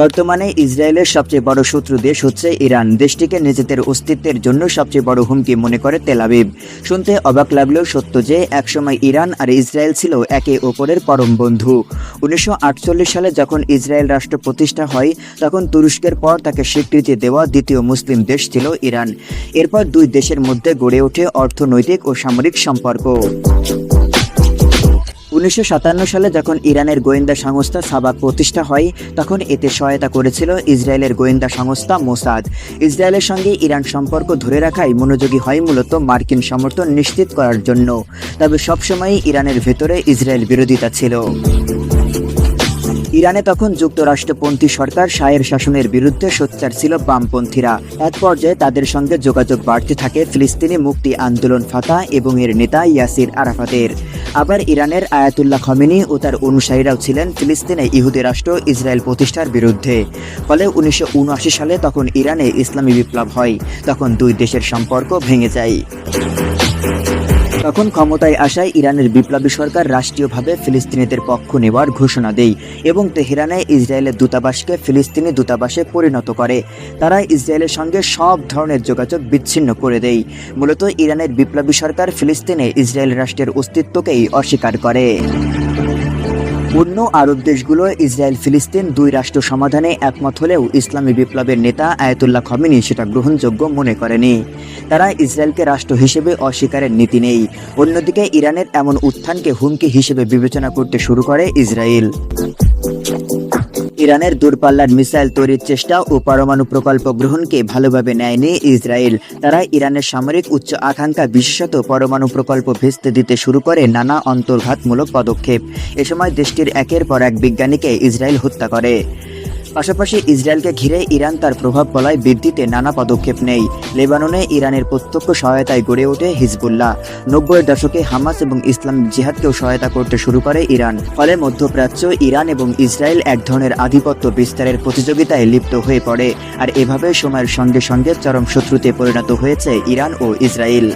বর্তমানে ইসরায়েলের সবচেয়ে বড় শত্রু দেশ হচ্ছে ইরান। দেশটিকে নিজেদের অস্তিত্বের জন্য সবচেয়ে বড় হুমকি মনে করে তেলাবিব শুনতে অবাক লাগলেও সত্য যে, একসময় ইরান আর ইসরায়েল ছিল একে অপরের পরম বন্ধু। উনিশশো আটচল্লিশ সালে যখন ইসরায়েল রাষ্ট্র প্রতিষ্ঠা হয়, তখন তুরস্কের পর তাকে স্বীকৃতি দেওয়া দ্বিতীয় মুসলিম দেশ ছিল ইরান। এরপর দুই দেশের মধ্যে গড়ে ওঠে অর্থনৈতিক ও সামরিক সম্পর্ক। উনিশশো সাতান্ন সালে যখন ইরানের গোয়েন্দা সংস্থা সাবাক প্রতিষ্ঠা হয়, তখন এতে সহায়তা করেছিল ইসরায়েলের গোয়েন্দা সংস্থা মোসাদ। ইসরায়েলের সঙ্গে ইরান সম্পর্ক ধরে রাখাই মনোযোগী হয় মূলত মার্কিন সমর্থন নিশ্চিত করার জন্য। তবে সবসময়ই ইরানের ভেতরে ইসরায়েল বিরোধিতা ছিল। ইরানে তখন যুক্তরাষ্ট্রপন্থী সরকার শাহের শাসনের বিরুদ্ধে সোচ্চার ছিল বামপন্থীরা। এক পর্যায়ে তাদের সঙ্গে যোগাযোগ বাড়তে থাকে ফিলিস্তিনি মুক্তি আন্দোলন ফাতা এবং এর নেতা ইয়াসির আরাফাতের। আবার ইরানের আয়াতুল্লাহ খমিনি ও তার অনুসারীরাও ছিলেন ফিলিস্তিনে ইহুদি রাষ্ট্র ইসরায়েল প্রতিষ্ঠার বিরুদ্ধে। ফলে উনিশশো উনআশি সালে তখন ইরানে ইসলামী বিপ্লব হয়, তখন দুই দেশের সম্পর্ক ভেঙে যায়। তখন ক্ষমতায় আসায় ইরানের বিপ্লবী সরকার রাষ্ট্রীয়ভাবে ফিলিস্তিনিদের পক্ষ নেওয়ার ঘোষণা দেয় এবং তেহরানে ইসরায়েলের দূতাবাসকে ফিলিস্তিনি দূতাবাসে পরিণত করে। তারা ইসরায়েলের সঙ্গে সব ধরনের যোগাযোগ বিচ্ছিন্ন করে দেয়। মূলত ইরানের বিপ্লবী সরকার ফিলিস্তিনে ইসরায়েল রাষ্ট্রের অস্তিত্বকেই অস্বীকার করে। অন্য আরব দেশগুলো ইসরায়েল ফিলিস্তিন দুই রাষ্ট্র সমাধানে একমত হলেও ইসলামী বিপ্লবের নেতা আয়তুল্লাহ খমিনি সেটা গ্রহণযোগ্য মনে করেনি। তারা ইসরায়েলকে রাষ্ট্র হিসেবে অস্বীকারের নীতি নেই। অন্যদিকে ইরানের এমন উত্থানকে হুমকি হিসেবে বিবেচনা করতে শুরু করে ইসরায়েল। ইরানের দূরপাল্লার মিসাইল তৈরির চেষ্টা ও পরমাণু প্রকল্প গ্রহণকে ভালোভাবে নেয়নি ইসরায়েল। তারা ইরানের সামরিক উচ্চ আকাঙ্ক্ষা বিশেষত পরমাণু প্রকল্প ভেস্তে দিতে শুরু করে নানা অন্তর্ঘাতমূলক পদক্ষেপ। এ সময় দেশটির একের পর এক বিজ্ঞানীকে ইসরায়েল হত্যা করে। পাশাপাশি ইসরায়েলকে ঘিরে ইরান তার প্রভাব বলায় বৃদ্ধিতে নানা পদক্ষেপ নেই। লেবাননে ইরানের প্রত্যক্ষ সহায়তায় গড়ে ওঠে হিজবুল্লাহ। নব্বইয়ের দশকে হামাস এবং ইসলাম জিহাদকেও সহায়তা করতে শুরু করে ইরান। ফলে মধ্যপ্রাচ্য, ইরান এবং ইসরায়েল এক ধরনের আধিপত্য বিস্তারের প্রতিযোগিতায় লিপ্ত হয়ে পড়ে। আর এভাবে সময়ের সঙ্গে সঙ্গে চরম শত্রুতে পরিণত হয়েছে ইরান ও ইসরায়েল।